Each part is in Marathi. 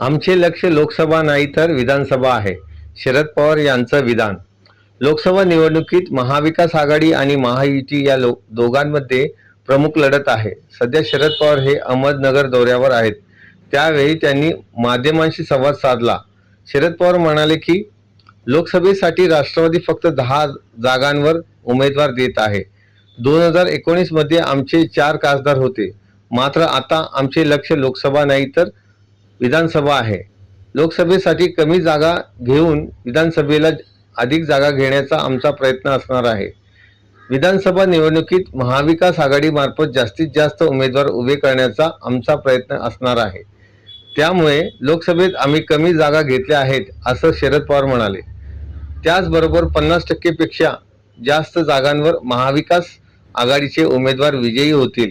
आमचे लक्ष लोकसभा नाही तर विधानसभा आहे. शरद पवार यांचं विधान. लोकसभा निवडणुकीत महाविकास आघाडी आणि महायुती या लो दोघांमध्ये प्रमुख लढत आहे. सध्या शरद पवार हे अहमदनगर दौऱ्यावर आहेत. त्यावेळी त्यांनी माध्यमांशी संवाद साधला. शरद पवार म्हणाले की लोकसभेसाठी राष्ट्रवादी फक्त दहा जागांवर उमेदवार देत आहे. दोन हजार एकोणीसमध्ये आमचे चार खासदार होते. मात्र आता आमचे लक्ष लोकसभा नाही तर विधानसभा आहे. लोकसभेसाठी कमी जागा घेऊन विधानसभेला अधिक जागा घेण्याचा आमचा प्रयत्न असणार आहे. विधानसभा निवडणुकीत महाविकास आघाडीमार्फत जास्तीत जास्त उमेदवार उभे करण्याचा आमचा प्रयत्न असणार आहे. त्यामुळे लोकसभेत आम्ही कमी जागा घेतल्या आहेत असं शरद पवार म्हणाले. त्याचबरोबर पन्नास टक्केपेक्षा जास्त जागांवर महाविकास आघाडीचे उमेदवार विजयी होतील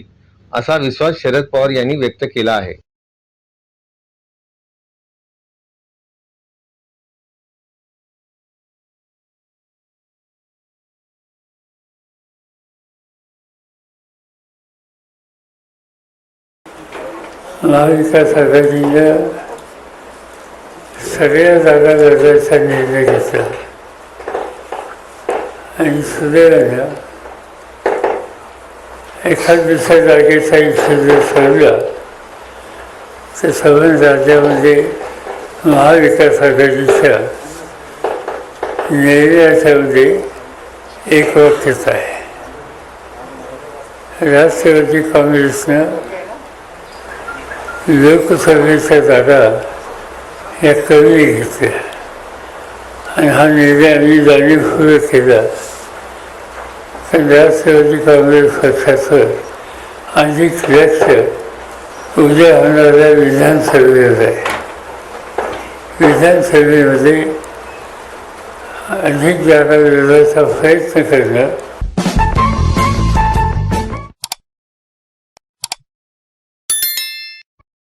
असा विश्वास शरद पवार यांनी व्यक्त केला आहे. महाविकास आघाडीनं सगळ्या जागा लढायचा निर्णय घेतला. आणि सुदैवानं एखाद दुसऱ्या जागेचा इच्छा जर ठरला तर सगळ्या राज्यामध्ये महाविकास आघाडीच्या निर्णयाच्यामध्ये एक वाक्यता आहे. राष्ट्रवादी काँग्रेसनं लोकसभेच्या जागा या कमी घेतल्या. आणि हा निर्णय आम्ही जाणीवपूर्वक केला. तर राष्ट्रवादी काँग्रेस पक्षाचं अधिक लक्ष उद्या होणाऱ्या विधानसभेवर आहे. विधानसभेमध्ये अधिक जागा मिळवण्याचा प्रयत्न करणं